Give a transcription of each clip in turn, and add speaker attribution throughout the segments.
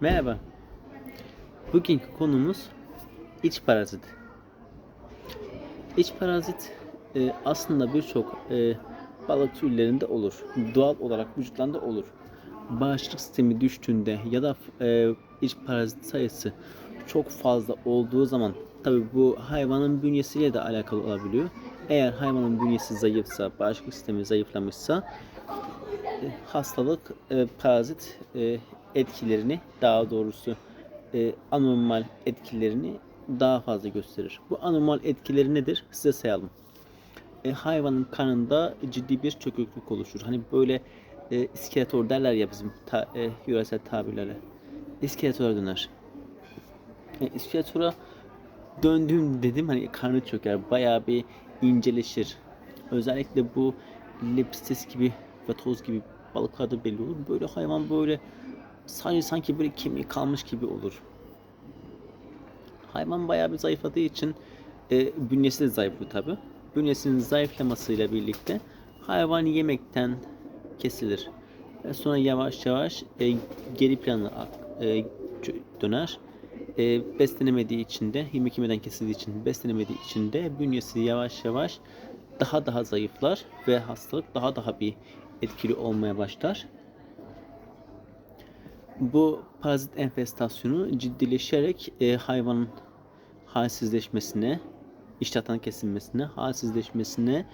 Speaker 1: Merhaba. Bugünkü konumuz iç parazit. İç parazit e, aslında birçok e, balık türlerinde olur. Doğal olarak vücutlarında olur. Bağışıklık sistemi düştüğünde ya da e, iç parazit sayısı çok fazla olduğu zaman tabi bu hayvanın bünyesiyle de alakalı olabiliyor. Eğer hayvanın bünyesi zayıfsa, bağışıklık sistemi zayıflamışsa e, hastalık, e, parazit e, etkilerini daha doğrusu e, anormal etkilerini daha fazla gösterir. Bu anormal etkileri nedir? Size sayalım. E, hayvanın kanında ciddi bir çöküklük oluşur. Hani böyle e, iskeletor derler ya bizim ta, e, yöresel tabirlerle. İskeletora döner. E, iskeletora döndüğüm dedim hani karnı çöker. Bayağı bir inceleşir. Özellikle bu lepstes gibi ve toz gibi balıklarda belli olur. Böyle hayvan böyle sadece sanki böyle kemiği kalmış gibi olur. Hayvan bayağı bir zayıfladığı için e, bünyesi de zayıflıyor tabi. Bünyesinin zayıflamasıyla birlikte hayvan yemekten kesilir. Ve sonra yavaş yavaş e, geri plana e, döner. E, beslenemediği için de yemek yemeden kesildiği için beslenemediği için de bünyesi yavaş yavaş daha daha zayıflar ve hastalık daha daha bir etkili olmaya başlar. Bu parazit enfestasyonu ciddileşerek e, hayvanın halsizleşmesine, iştahtan kesilmesine, halsizleşmesine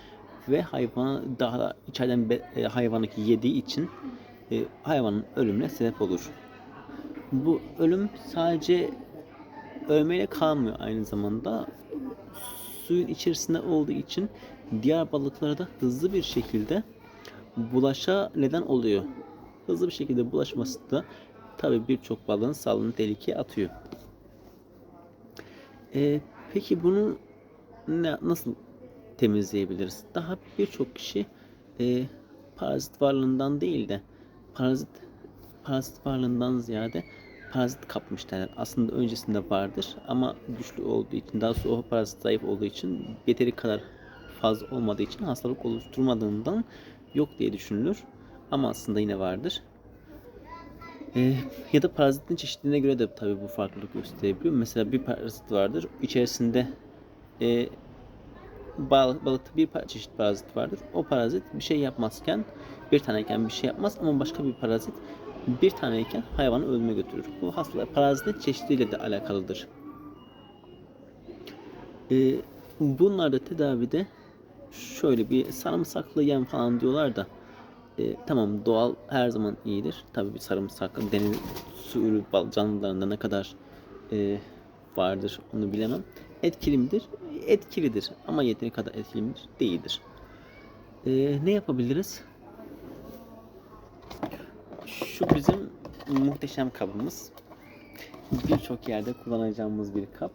Speaker 1: ve hayvana daha da içeriden be, e, hayvanı yediği için e, hayvanın ölümüne sebep olur. Bu ölüm sadece ölmeyle kalmıyor aynı zamanda suyun içerisinde olduğu için diğer balıklara da hızlı bir şekilde bulaşa neden oluyor. Hızlı bir şekilde bulaşması da tabi birçok balığın sağlığını tehlikeye atıyor. Ee, peki bunu ne, nasıl temizleyebiliriz? Daha birçok kişi e, parazit varlığından değil de parazit parazit varlığından ziyade parazit kapmış derler. Aslında öncesinde vardır ama güçlü olduğu için daha sonra o parazit zayıf olduğu için yeteri kadar fazla olmadığı için hastalık oluşturmadığından yok diye düşünülür. Ama aslında yine vardır. Ee, ya da parazitin çeşitliliğine göre de tabii bu farklılık gösterebiliyor. Mesela bir parazit vardır. İçerisinde e, balık, balıkta bir çeşit parazit vardır. O parazit bir şey yapmazken bir taneyken bir şey yapmaz ama başka bir parazit bir taneyken hayvanı ölüme götürür. Bu hastalık parazitin çeşitliliğiyle de alakalıdır. Ee, bunlar da tedavide şöyle bir sarımsaklı yem falan diyorlar da e, tamam doğal her zaman iyidir. Tabii bir sarımsak deniz su ürü canlılarında ne kadar e, vardır onu bilemem. Etkili midir? Etkilidir ama yeteri kadar etkili midir? Değildir. E, ne yapabiliriz? Şu bizim muhteşem kabımız. Birçok yerde kullanacağımız bir kap.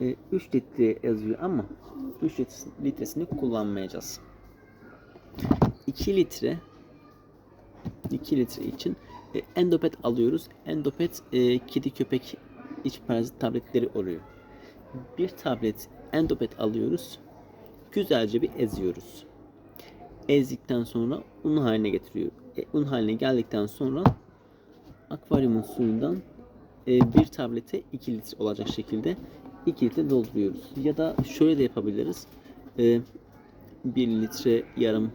Speaker 1: E, 3 litre yazıyor ama 3 litresini kullanmayacağız. 2 litre 2 litre için e, endopet alıyoruz. Endopet e, kedi köpek iç parazit tabletleri oluyor. Bir tablet endopet alıyoruz. Güzelce bir eziyoruz. Ezdikten sonra un haline getiriyor. E, un haline geldikten sonra akvaryumun suyundan e, bir tablete 2 litre olacak şekilde 2 litre dolduruyoruz. Ya da şöyle de yapabiliriz. E, 1 litre yarım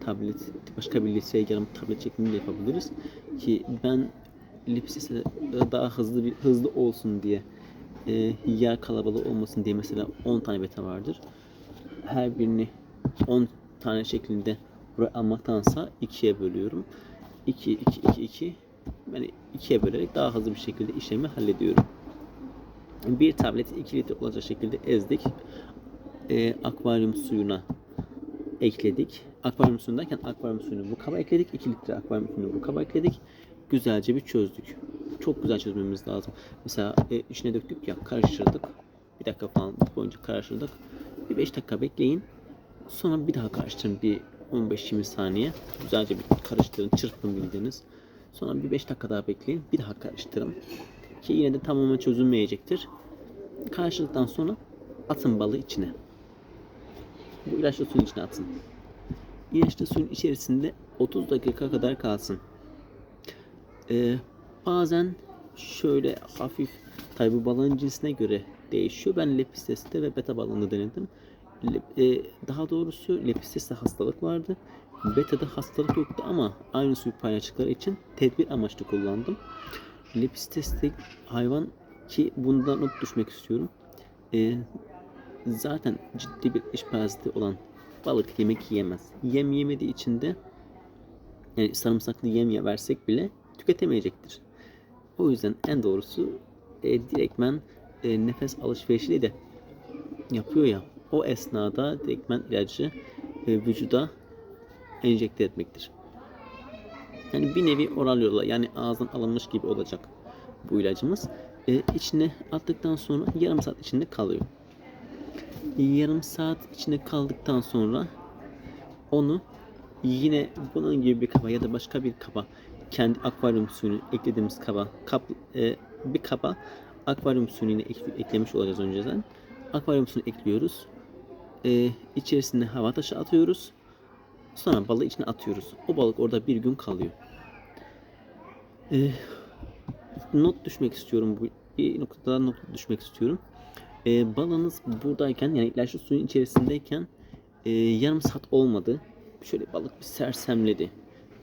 Speaker 1: tablet, başka bir litre yarım tablet şeklinde yapabiliriz. Ki ben lipsise daha hızlı bir hızlı olsun diye e, yer kalabalığı olmasın diye mesela 10 tane beta vardır. Her birini 10 tane şeklinde buraya almaktansa 2'ye bölüyorum. 2 2 2 2 yani 2'ye bölerek daha hızlı bir şekilde işlemi hallediyorum. Bir tableti 2 litre olacak şekilde ezdik. E, akvaryum suyuna ekledik. Akvaryum suyunu derken akvaryum suyunu bu kaba ekledik. 2 litre akvaryum suyunu bu kaba ekledik. Güzelce bir çözdük. Çok güzel çözmemiz lazım. Mesela e, içine döktük ya karıştırdık. Bir dakika falan boyunca karıştırdık. Bir 5 dakika bekleyin. Sonra bir daha karıştırın bir 15-20 saniye. Güzelce bir karıştırın, çırpın bildiğiniz. Sonra bir 5 dakika daha bekleyin. Bir daha karıştırın. Ki yine de tamamen çözülmeyecektir. Karıştırdıktan sonra atın balı içine. Bu ilaçlı suyun içine atın. İlaçlı suyun içerisinde 30 dakika kadar kalsın. Ee, Bazen şöyle hafif tabi bu balığın cinsine göre değişiyor. Ben lepisteste ve beta balığını denedim. Le- e, daha doğrusu lepisteste hastalık vardı. Beta'da hastalık yoktu ama aynı suyu paylaştıkları için tedbir amaçlı kullandım. Lepisteste hayvan ki bundan not düşmek istiyorum. E, zaten ciddi bir iş paraziti olan balık yemek yiyemez. Yem yemediği için de yani sarımsaklı yem ya versek bile tüketemeyecektir. O yüzden en doğrusu e, direktmen e, nefes alışverişiyle de yapıyor ya o esnada direktmen ilacı e, vücuda enjekte etmektir. Yani bir nevi oral yolla yani ağızdan alınmış gibi olacak bu ilacımız. E, içine attıktan sonra yarım saat içinde kalıyor. Yarım saat içinde kaldıktan sonra onu yine bunun gibi bir kaba ya da başka bir kaba kendi akvaryum suyunu eklediğimiz kaba kap, e, bir kaba akvaryum suyunu ek- eklemiş olacağız önceden. Akvaryum suyunu ekliyoruz. E, içerisine hava taşı atıyoruz. Sonra balığı içine atıyoruz. O balık orada bir gün kalıyor. E, not düşmek istiyorum bu bir noktada not düşmek istiyorum. E, balığınız buradayken yani ilaçlı suyun içerisindeyken e, yarım saat olmadı. Şöyle balık bir sersemledi.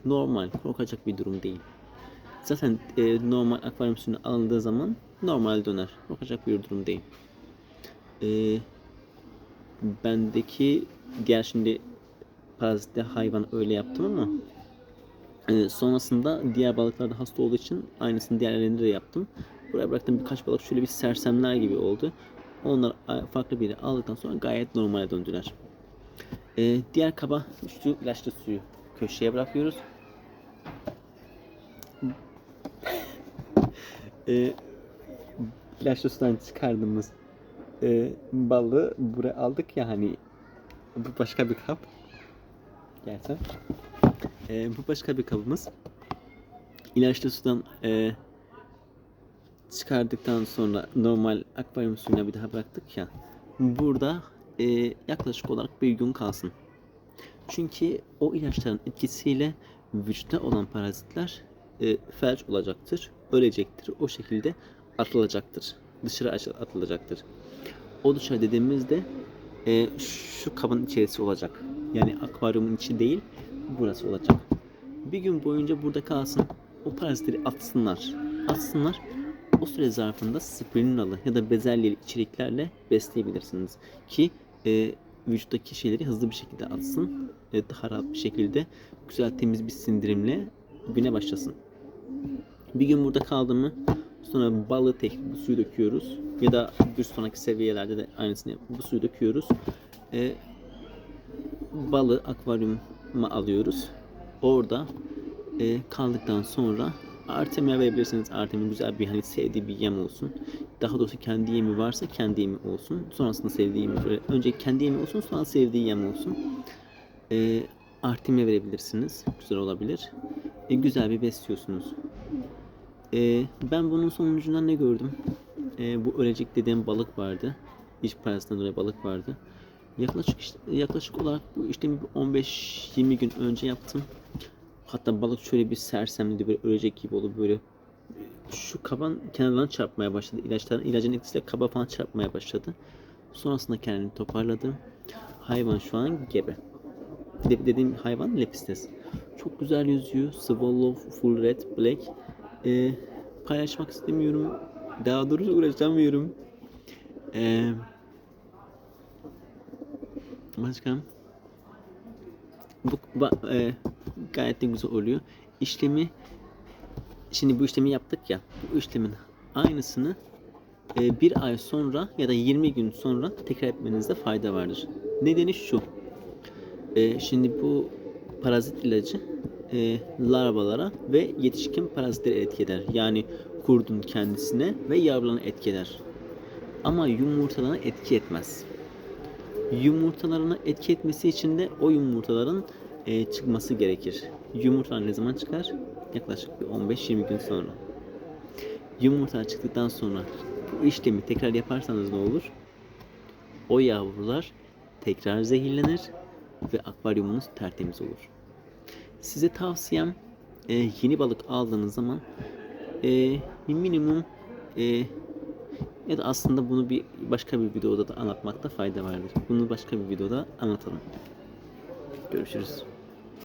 Speaker 1: Normal, korkacak bir durum değil. Zaten e, normal akvaryum suyuna alındığı zaman normal döner. Korkacak bir durum değil. E, bendeki diğer şimdi parazitli hayvan öyle yaptım ama e, sonrasında diğer balıklarda hasta olduğu için aynısını diğerlerinde de yaptım. Buraya bıraktığım birkaç balık şöyle bir sersemler gibi oldu. Onlar a- farklı bir yere aldıktan sonra gayet normale döndüler. Ee, diğer kaba şu ilaçlı suyu köşeye bırakıyoruz. ee, ilaçlı sudan çıkardığımız e, balığı buraya aldık ya hani bu başka bir kap. Gerçekten. Ee, bu başka bir kabımız. İlaçlı sudan e, çıkardıktan sonra normal akvaryum suyuna bir daha bıraktık ya. Burada e, yaklaşık olarak bir gün kalsın. Çünkü o ilaçların etkisiyle vücutta olan parazitler e, felç olacaktır, ölecektir. O şekilde atılacaktır. Dışarı atılacaktır. O dışarı dediğimizde e, şu kabın içerisi olacak. Yani akvaryumun içi değil, burası olacak. Bir gün boyunca burada kalsın. O parazitleri atsınlar. Atsınlar. O süre zarfında spirulinalı ya da bezelyeli içeriklerle besleyebilirsiniz. Ki e, vücuttaki şeyleri hızlı bir şekilde atsın. E, daha rahat bir şekilde güzel temiz bir sindirimle güne başlasın. Bir gün burada kaldı mı sonra balığı tek bu suyu döküyoruz. Ya da bir sonraki seviyelerde de aynısını yap- bu suyu döküyoruz. E, balığı akvaryuma alıyoruz. Orada e, kaldıktan sonra Artemia verebilirsiniz. Artemia güzel bir hani sevdiği bir yem olsun. Daha doğrusu kendi yemi varsa kendi yemi olsun. Sonrasında sevdiği yemi önce kendi yemi olsun sonra sevdiği yem olsun. E, Artemia verebilirsiniz. Güzel olabilir. E, güzel bir besliyorsunuz. E, ben bunun sonucunda ne gördüm? E, bu ölecek dediğim balık vardı. İç parasından dolayı balık vardı. Yaklaşık yaklaşık olarak bu işlemi bir 15-20 gün önce yaptım. Hatta balık şöyle bir sersemledi böyle ölecek gibi oldu böyle şu kaban kenarlarına çarpmaya başladı. İlaçların ilacın etkisiyle kaba falan çarpmaya başladı. Sonrasında kendini toparladı. Hayvan şu an gebe. De- dediğim hayvan lepistes. Çok güzel yüzüyor. Swallow Full Red Black. Ee, paylaşmak istemiyorum. Daha doğrusu uğraşamıyorum. Ee, başka? Bu ba- e, gayet de güzel oluyor. İşlemi şimdi bu işlemi yaptık ya. Bu işlemin aynısını e, bir ay sonra ya da 20 gün sonra tekrar etmenizde fayda vardır. Nedeni şu. E, şimdi bu parazit ilacı e, larvalara ve yetişkin parazitleri etki eder. Yani kurdun kendisine ve yavrularına etki eder. Ama yumurtalarına etki etmez yumurtalarına etki etmesi için de o yumurtaların e, çıkması gerekir. Yumurtalar ne zaman çıkar? Yaklaşık bir 15-20 gün sonra. Yumurta çıktıktan sonra bu işlemi tekrar yaparsanız ne olur? O yavrular tekrar zehirlenir ve akvaryumunuz tertemiz olur. Size tavsiyem e, yeni balık aldığınız zaman e, minimum e, ya da aslında bunu bir başka bir videoda da anlatmakta fayda vardır. Bunu başka bir videoda anlatalım. Görüşürüz.